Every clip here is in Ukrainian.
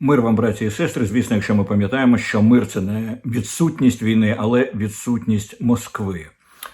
Мир вам, браті і сестри. Звісно, якщо ми пам'ятаємо, що мир це не відсутність війни, але відсутність Москви.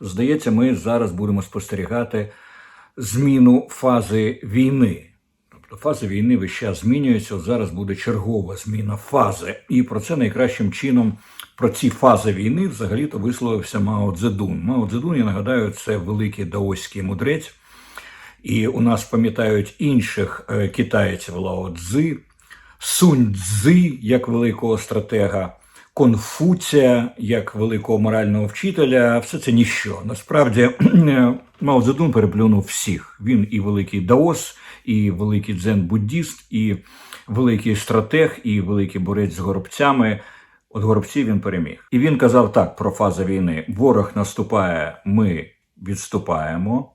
Здається, ми зараз будемо спостерігати зміну фази війни. Тобто фази війни весь час змінюються. От зараз буде чергова зміна фази. І про це найкращим чином про ці фази війни взагалі-то висловився Мао Цзедун. Мао Цзедун, я нагадаю, це великий даоський мудрець. І у нас пам'ятають інших е, китайців Лао Цзи, Сунь як великого стратега, Конфуція як великого морального вчителя. Все це ніщо. Насправді Мао Цзедун переплюнув всіх. Він і великий даос, і великий дзен-буддіст, і великий стратег, і великий борець з горобцями. От горобців він переміг. І він казав так про фазу війни: ворог наступає, ми відступаємо.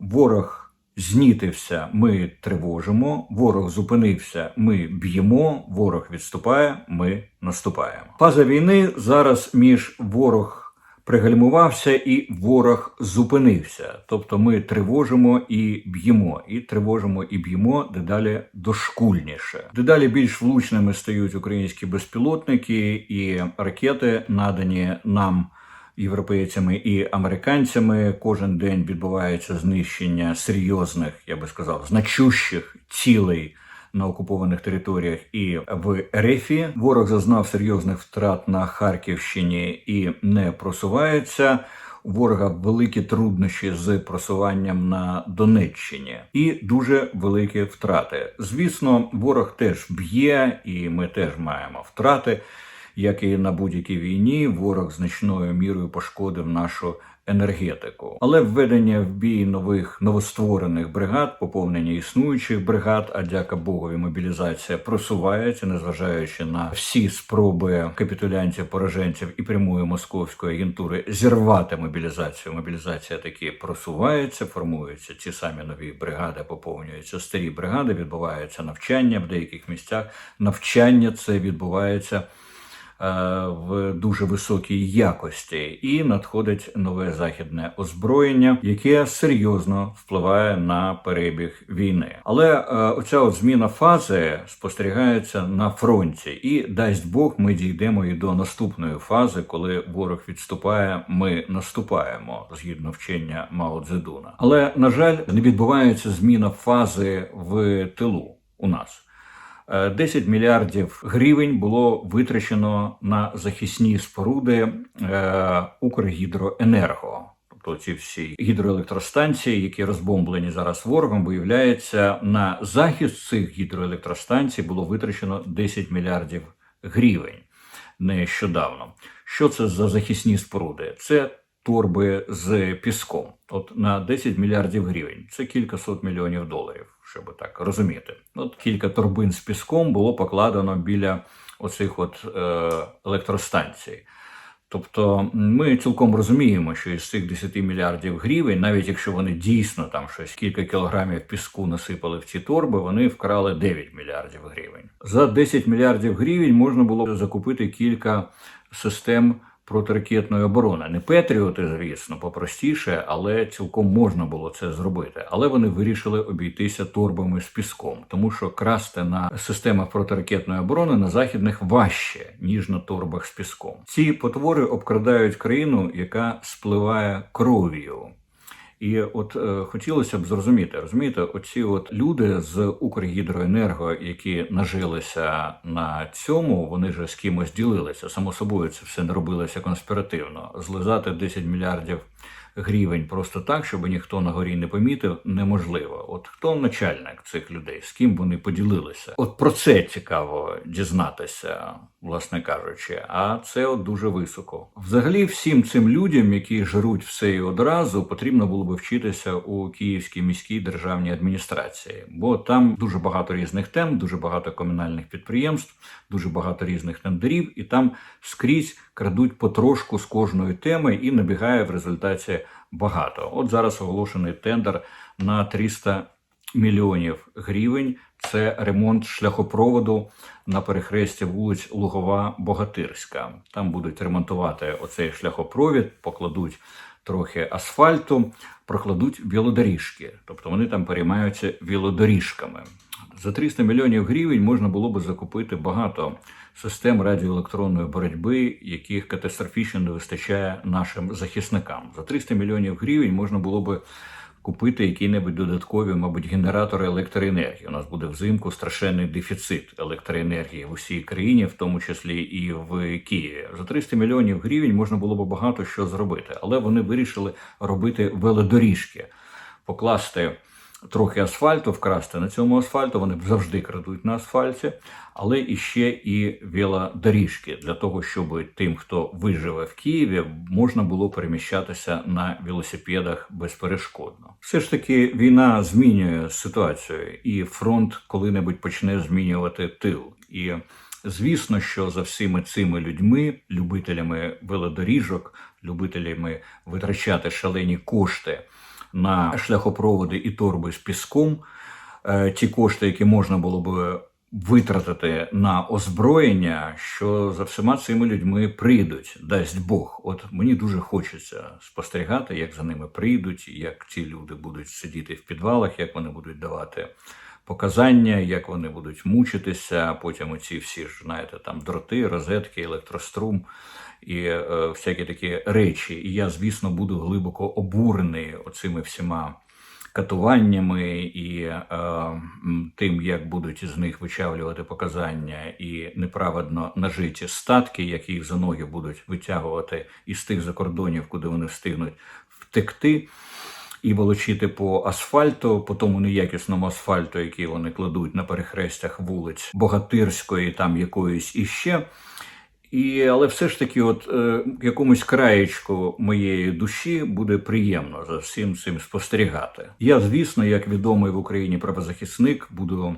Ворог знітився, ми тривожимо. Ворог зупинився, ми б'ємо. Ворог відступає, ми наступаємо. Фаза війни зараз між ворог пригальмувався і ворог зупинився. Тобто ми тривожимо і б'ємо, і тривожимо і б'ємо дедалі дошкульніше. Дедалі більш влучними стають українські безпілотники і ракети, надані нам європейцями і американцями. Кожен день відбувається знищення серйозних, я би сказав, значущих цілей. На окупованих територіях і в Рефі ворог зазнав серйозних втрат на Харківщині і не просувається. У ворога великі труднощі з просуванням на Донеччині і дуже великі втрати. Звісно, ворог теж б'є, і ми теж маємо втрати. Як і на будь-якій війні, ворог значною мірою пошкодив нашу енергетику. Але введення в бій нових новостворених бригад, поповнення існуючих бригад, а дяка Богові, мобілізація просувається, незважаючи на всі спроби капітулянтів, пораженців і прямої московської агентури зірвати мобілізацію. Мобілізація таки просувається, формуються ці самі нові бригади, поповнюються старі бригади, відбувається навчання в деяких місцях. Навчання це відбувається в дуже високій якості, і надходить нове західне озброєння, яке серйозно впливає на перебіг війни. Але е, оця от зміна фази спостерігається на фронті, і дасть Бог, ми дійдемо і до наступної фази, коли ворог відступає, ми наступаємо згідно вчення Мао Цзедуна. Але на жаль, не відбувається зміна фази в тилу у нас. 10 мільярдів гривень було витрачено на захисні споруди е, Укргідроенерго. Тобто ці всі гідроелектростанції, які розбомблені зараз ворогом, виявляється, на захист цих гідроелектростанцій було витрачено 10 мільярдів гривень нещодавно. Що це за захисні споруди? Це торби з піском. От на 10 мільярдів гривень. Це кілька сот мільйонів доларів щоб так розуміти. От кілька торбин з піском було покладено біля оцих от е, електростанцій. Тобто ми цілком розуміємо, що із цих 10 мільярдів гривень, навіть якщо вони дійсно там щось кілька кілограмів піску насипали в ці торби, вони вкрали 9 мільярдів гривень. За 10 мільярдів гривень можна було закупити кілька систем протиракетної оборони. Не Петріоти, звісно, попростіше, але цілком можна було це зробити. Але вони вирішили обійтися торбами з піском, тому що красти на системах протиракетної оборони на західних важче ніж на торбах з піском. Ці потвори обкрадають країну, яка спливає кров'ю. І от е, хотілося б зрозуміти, розумієте, оці от люди з Укргідроенерго, які нажилися на цьому, вони ж з кимось ділилися. Само собою це все не робилося конспіративно. Злизати 10 мільярдів гривень просто так, щоб ніхто на горі не помітив, неможливо. От хто начальник цих людей, з ким вони поділилися? От про це цікаво дізнатися, власне кажучи, а це от дуже високо. Взагалі, всім цим людям, які жруть все і одразу, потрібно було би вчитися у Київській міській державній адміністрації, бо там дуже багато різних тем, дуже багато комунальних підприємств, дуже багато різних тендерів, і там скрізь крадуть потрошку з кожної теми і набігає в результаті багато. От зараз оголошений тендер на 300 мільйонів гривень. Це ремонт шляхопроводу на перехресті вулиць Лугова Богатирська. Там будуть ремонтувати оцей шляхопровід, покладуть трохи асфальту, прокладуть велодоріжки. Тобто вони там переймаються велодоріжками. За 300 мільйонів гривень можна було би закупити багато систем радіоелектронної боротьби, яких катастрофічно не вистачає нашим захисникам. За 300 мільйонів гривень можна було би купити які-небудь додаткові, мабуть, генератори електроенергії. У нас буде взимку страшенний дефіцит електроенергії в усій країні, в тому числі і в Києві. За 300 мільйонів гривень можна було б багато що зробити, але вони вирішили робити велодоріжки, покласти. Трохи асфальту вкрасти на цьому асфальту. Вони завжди крадуть на асфальті, але іще і велодоріжки для того, щоб тим, хто виживе в Києві, можна було переміщатися на велосипедах безперешкодно. Все ж таки, війна змінює ситуацію, і фронт коли-небудь почне змінювати тил. І звісно, що за всіми цими людьми, любителями велодоріжок, любителями витрачати шалені кошти на шляхопроводи і торби з піском, е, ті кошти, які можна було б витратити на озброєння, що за всіма цими людьми прийдуть, дасть Бог. От мені дуже хочеться спостерігати, як за ними прийдуть, як ці люди будуть сидіти в підвалах, як вони будуть давати. Показання, як вони будуть мучитися, потім оці всі ж знаєте, там дроти, розетки, електрострум і е, всякі такі речі. І я, звісно, буду глибоко обурений оцими всіма катуваннями і е, тим, як будуть із них вичавлювати показання, і неправедно нажиті статки, які їх за ноги будуть витягувати із тих закордонів, куди вони встигнуть втекти. І волочити по асфальту, по тому неякісному асфальту, який вони кладуть на перехрестях вулиць Богатирської, там якоїсь іще. І, але все ж таки, от е, якомусь краєчку моєї душі буде приємно за всім цим спостерігати. Я, звісно, як відомий в Україні правозахисник, буду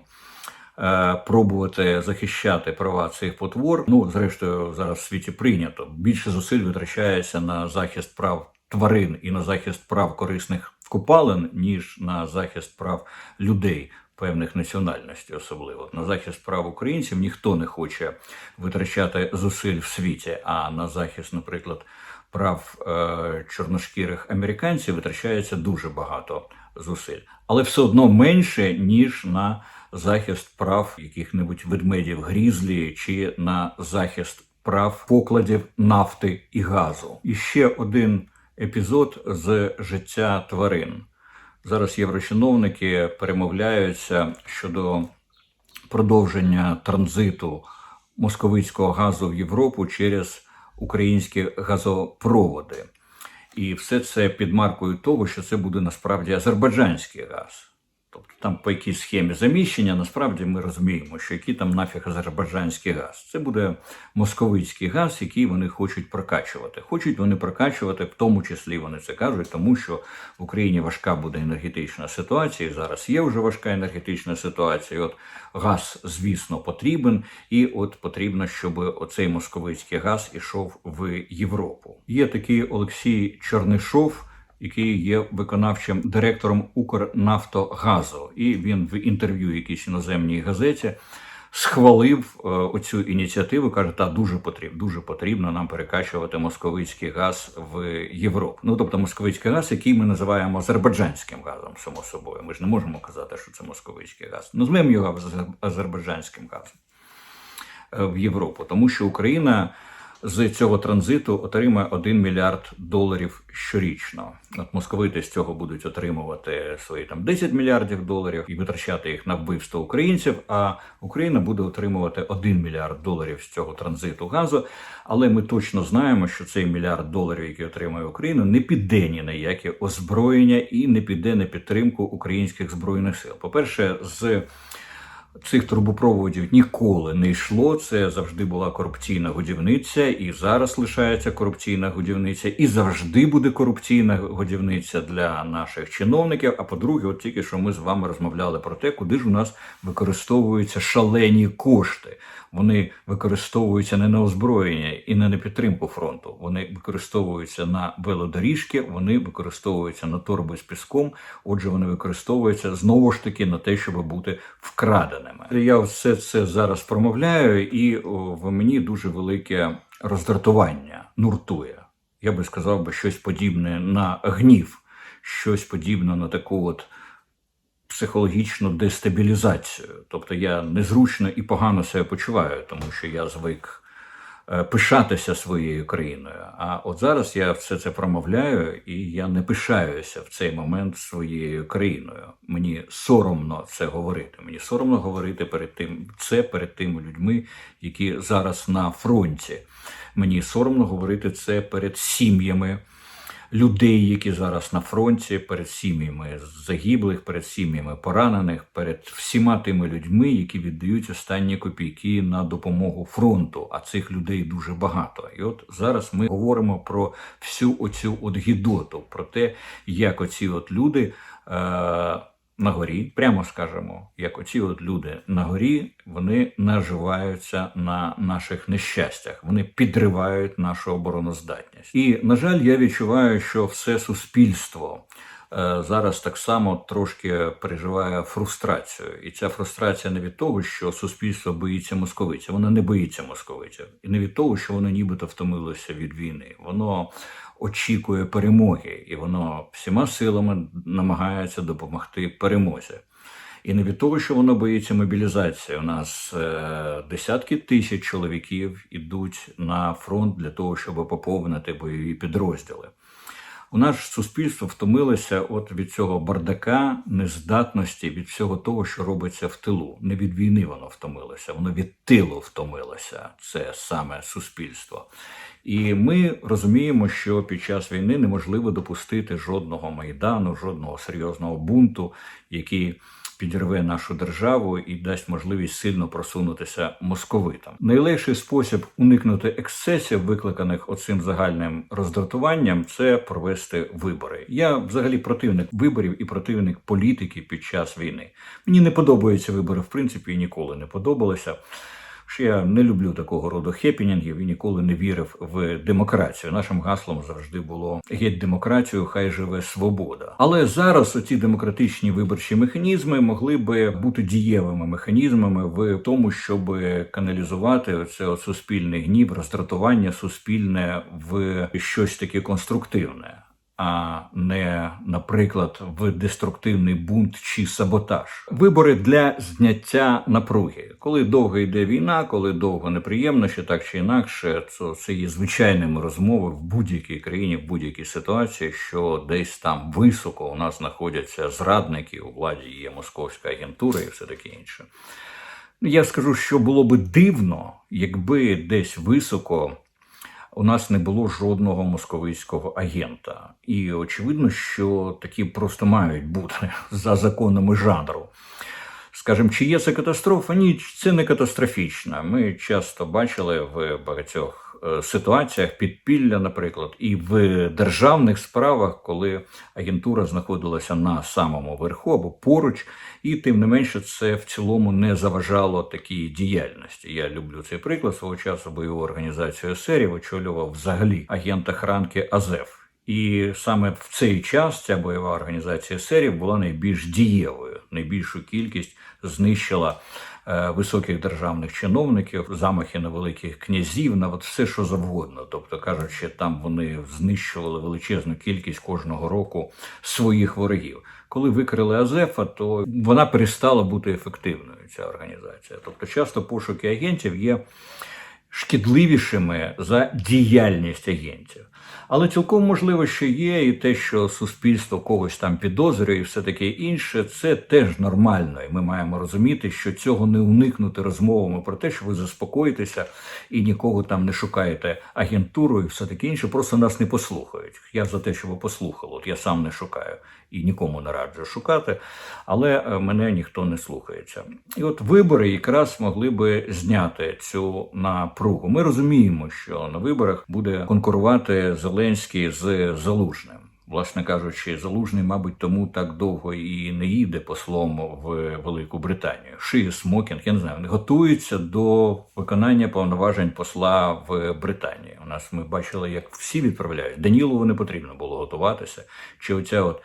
е, пробувати захищати права цих потвор. Ну, зрештою, зараз в світі прийнято. Більше зусиль витрачається на захист прав тварин і на захист прав корисних копалин, ніж на захист прав людей певних національностей, особливо на захист прав українців ніхто не хоче витрачати зусиль в світі. А на захист, наприклад, прав е, чорношкірих американців витрачається дуже багато зусиль, але все одно менше ніж на захист прав яких-небудь ведмедів грізлі чи на захист прав покладів нафти і газу. І ще один епізод з життя тварин. Зараз єврочиновники перемовляються щодо продовження транзиту московицького газу в Європу через українські газопроводи. І все це під маркою того, що це буде насправді азербайджанський газ. Тобто там по якійсь схемі заміщення, насправді ми розуміємо, що який там нафіг азербайджанський газ. Це буде московицький газ, який вони хочуть прокачувати. Хочуть вони прокачувати, в тому числі вони це кажуть, тому що в Україні важка буде енергетична ситуація. і Зараз є вже важка енергетична ситуація. І От газ, звісно, потрібен, і от потрібно, щоб оцей московицький газ ішов в Європу. Є такий Олексій Чорнишов який є виконавчим директором Укрнафтогазу, і він в інтерв'ю якійсь іноземній газеті схвалив е, оцю ініціативу. каже, та дуже потрібно, дуже потрібно нам перекачувати московицький газ в Європу. Ну тобто московицький газ, який ми називаємо азербайджанським газом, само собою. Ми ж не можемо казати, що це московицький газ. Назвемо його азербайджанським газом е, в Європу, тому що Україна з цього транзиту отримає 1 мільярд доларів щорічно. От московити з цього будуть отримувати свої там 10 мільярдів доларів і витрачати їх на вбивство українців. А Україна буде отримувати 1 мільярд доларів з цього транзиту газу. Але ми точно знаємо, що цей мільярд доларів, який отримає Україна, не піде ні на яке озброєння і не піде на підтримку українських збройних сил. По перше, з Цих трубопроводів ніколи не йшло. Це завжди була корупційна годівниця, і зараз лишається корупційна годівниця, і завжди буде корупційна годівниця для наших чиновників. А по-друге, от тільки що ми з вами розмовляли про те, куди ж у нас використовуються шалені кошти. Вони використовуються не на озброєння і не на підтримку фронту. Вони використовуються на велодоріжки, вони використовуються на торби з піском. Отже, вони використовуються знову ж таки на те, щоб бути вкраденими. Я все це зараз промовляю, і в мені дуже велике роздратування нуртує. Я би сказав би щось подібне на гнів, щось подібне на таку от психологічну дестабілізацію. Тобто я незручно і погано себе почуваю, тому що я звик пишатися своєю країною. А от зараз я все це промовляю, і я не пишаюся в цей момент своєю країною. Мені соромно це говорити. Мені соромно говорити перед тим це перед тими людьми, які зараз на фронті. Мені соромно говорити це перед сім'ями людей, які зараз на фронті, перед сім'ями загиблих, перед сім'ями поранених, перед всіма тими людьми, які віддають останні копійки на допомогу фронту. А цих людей дуже багато. І от зараз ми говоримо про всю оцю от гідоту, про те, як оці от люди. Е- на горі, прямо скажемо, як оці от люди на горі, вони наживаються на наших нещастях, вони підривають нашу обороноздатність. І на жаль, я відчуваю, що все суспільство. е, Зараз так само трошки переживає фрустрацію, і ця фрустрація не від того, що суспільство боїться московиця. Воно не боїться московиця, і не від того, що воно нібито втомилося від війни. Воно очікує перемоги, і воно всіма силами намагається допомогти перемозі. І не від того, що воно боїться мобілізації. У нас е, десятки тисяч чоловіків ідуть на фронт для того, щоб поповнити бойові підрозділи. У нас суспільство втомилося от від цього бардака, нездатності, від всього того, що робиться в тилу. Не від війни воно втомилося, воно від тилу втомилося. Це саме суспільство. І ми розуміємо, що під час війни неможливо допустити жодного майдану, жодного серйозного бунту, який підірве нашу державу і дасть можливість сильно просунутися московитам. Найлегший спосіб уникнути ексцесів, викликаних оцим загальним роздратуванням, це провести вибори. Я взагалі противник виборів і противник політики під час війни. Мені не подобаються вибори, в принципі, і ніколи не подобалися. Що я не люблю такого роду хепінінгів і ніколи не вірив в демократію. Нашим гаслом завжди було геть демократію, хай живе свобода. Але зараз оці демократичні виборчі механізми могли би бути дієвими механізмами в тому, щоб каналізувати от суспільний гнів, роздратування суспільне в щось таке конструктивне. А не, наприклад, в деструктивний бунт чи саботаж. Вибори для зняття напруги. Коли довго йде війна, коли довго неприємно, що так чи інакше, то це є звичайними розмови в будь-якій країні, в будь-якій ситуації, що десь там високо у нас знаходяться зрадники, у владі є московська агентура і все таке інше. Я скажу, що було би дивно, якби десь високо у нас не було жодного московицького агента. І очевидно, що такі просто мають бути за законами жанру. Скажем, чи є це катастрофа? Ні, це не катастрофічна. Ми часто бачили в багатьох ситуаціях підпілля, наприклад, і в державних справах, коли агентура знаходилася на самому верху або поруч, і тим не менше це в цілому не заважало такій діяльності. Я люблю цей приклад свого часу бойову організацію серів очолював взагалі агент охранки Азеф. І саме в цей час ця бойова організація серів була найбільш дієвою. Найбільшу кількість знищила е, високих державних чиновників, замахи на великих князів, на от все, що завгодно. Тобто кажучи, там вони знищували величезну кількість кожного року своїх ворогів. Коли викрили Азефа, то вона перестала бути ефективною. Ця організація. Тобто, часто пошуки агентів є шкідливішими за діяльність агентів. Але цілком можливо, що є і те, що суспільство когось там підозрює, і все таке інше, це теж нормально. І ми маємо розуміти, що цього не уникнути розмовами про те, що ви заспокоїтеся і нікого там не шукаєте агентуру і все таке інше. Просто нас не послухають. Я за те, що ви послухали. От я сам не шукаю і нікому не раджу шукати, але е, мене ніхто не слухається. І от вибори якраз могли би зняти цю напругу. Ми розуміємо, що на виборах буде конкурувати Зеленський з Залужним. Власне кажучи, залужний, мабуть, тому так довго і не їде послом в Велику Британію. Шиє смокінг, я не знаю, вони готуються до виконання повноважень посла в Британії. У нас ми бачили, як всі відправляють. Данілову не потрібно було готуватися. Чи оця от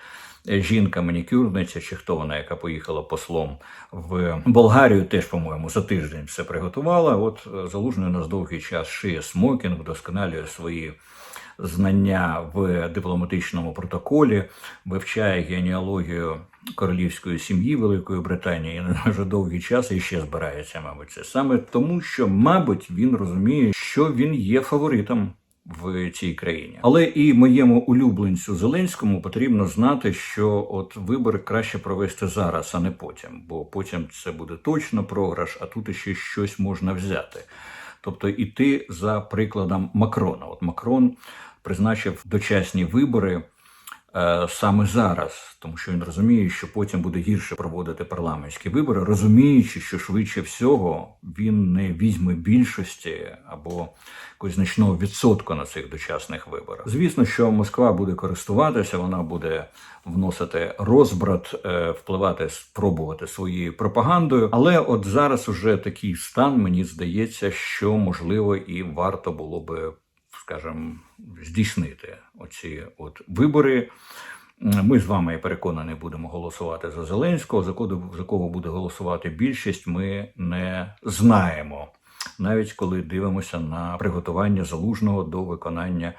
жінка манікюрниця, чи хто вона, яка поїхала послом в Болгарію, теж, по-моєму, за тиждень все приготувала. От залужний у нас довгий час шиє смокінг, вдосконалює свої знання в дипломатичному протоколі, вивчає генеалогію королівської сім'ї Великої Британії і вже довгий час і ще збирається, мабуть, це саме тому, що, мабуть, він розуміє, що він є фаворитом в цій країні. Але і моєму улюбленцю Зеленському потрібно знати, що от вибори краще провести зараз, а не потім, бо потім це буде точно програш, а тут ще щось можна взяти. Тобто іти за прикладом Макрона. От Макрон призначив дочасні вибори саме зараз, тому що він розуміє, що потім буде гірше проводити парламентські вибори, розуміючи, що швидше всього він не візьме більшості або якогось значного відсотку на цих дочасних виборах. Звісно, що Москва буде користуватися, вона буде вносити розбрат, е, впливати, спробувати своєю пропагандою. Але от зараз уже такий стан, мені здається, що можливо і варто було би, скажімо, здійснити оці от вибори. Ми з вами я переконаний будемо голосувати за Зеленського. За кого, за кого буде голосувати більшість, ми не знаємо, навіть коли дивимося на приготування залужного до виконання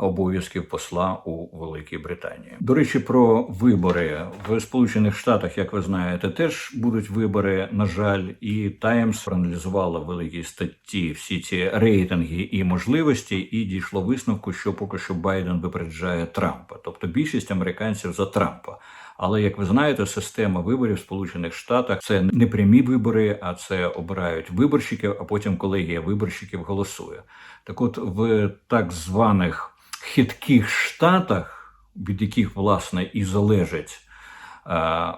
обов'язків посла у Великій Британії. До речі, про вибори в Сполучених Штатах, як ви знаєте, теж будуть вибори. На жаль, і Таймс проаналізувала в великій статті всі ці рейтинги і можливості, і дійшло висновку, що поки що Байден випереджає Трампа, тобто більшість американців за Трампа. Але як ви знаєте, система виборів в Сполучених Штатах це не прямі вибори, а це обирають виборщиків, а потім колегія виборщиків голосує. Так, от в так званих хитких штатах, від яких власне і залежить, е, е,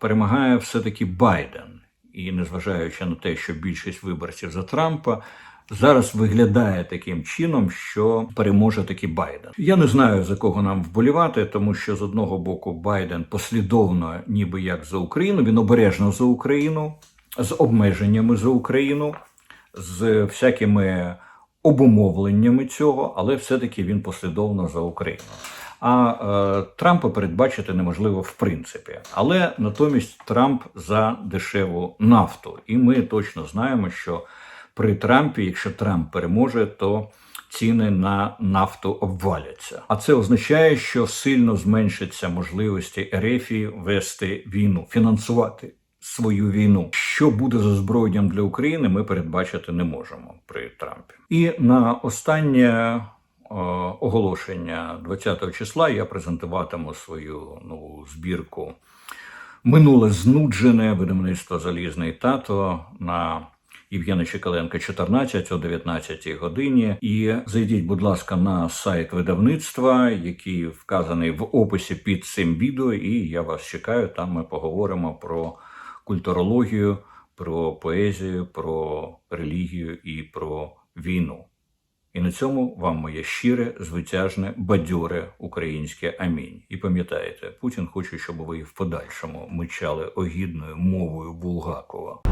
перемагає все-таки Байден. І незважаючи на те, що більшість виборців за Трампа. Зараз виглядає таким чином, що переможе таки Байден. Я не знаю за кого нам вболівати, тому що з одного боку Байден послідовно, ніби як за Україну, він обережно за Україну, з обмеженнями за Україну, з всякими обумовленнями цього, але все-таки він послідовно за Україну. А е, Трампа передбачити неможливо в принципі. Але натомість Трамп за дешеву нафту. І ми точно знаємо, що при Трампі, якщо Трамп переможе, то ціни на нафту обваляться. А це означає, що сильно зменшаться можливості Ерефії вести війну, фінансувати свою війну. Що буде з озброєнням для України, ми передбачити не можемо при Трампі. І на останнє е, оголошення 20-го числа я презентуватиму свою нову збірку. Минуле знуджене видавництво Залізний тато на Євгена Чекаленка 14 о 19 годині. І зайдіть, будь ласка, на сайт видавництва, який вказаний в описі під цим відео. І я вас чекаю. Там ми поговоримо про культурологію, про поезію, про релігію і про війну. І на цьому вам моє щире, звитяжне, бадьоре українське амінь. І пам'ятаєте, Путін хоче, щоб ви в подальшому мичали огідною мовою Булгакова.